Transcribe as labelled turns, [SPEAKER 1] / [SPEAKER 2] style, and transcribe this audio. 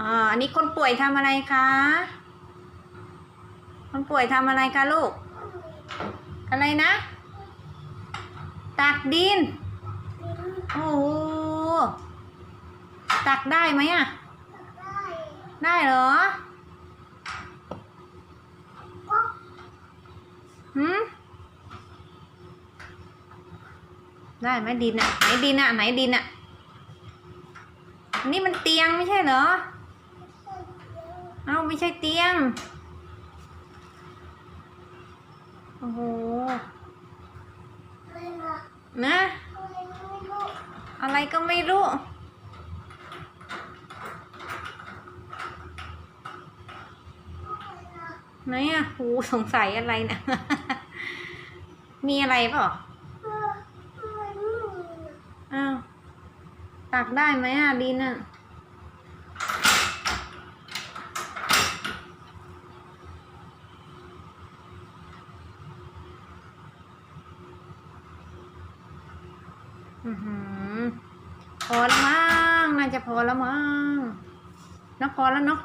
[SPEAKER 1] อ่าอันนี้คนป่วยทำอะไรคะ คนป่วยทำอะไรคะลูก อะไรนะ ตักดิน โอ้โห ตักได้ไหมอะ ได้เหรอหืมได้ไหมดินอะ ไหนดินอะ ไหนดินอะ นี่มันเตียงไม่ใช่เหรอ เอ้าไม่ใช่เตียง โอ้โห นะ อะไรก็ไม่รู้ ไหนอะหูสงสัยอะไรเนะ มีอะไรเปล่าอ้าว ตักได้ไหมอะดินอะ อือหือ พอแล้วมั้งน่าจะพอแล้วมั้งนาะพอแล้วเนาะ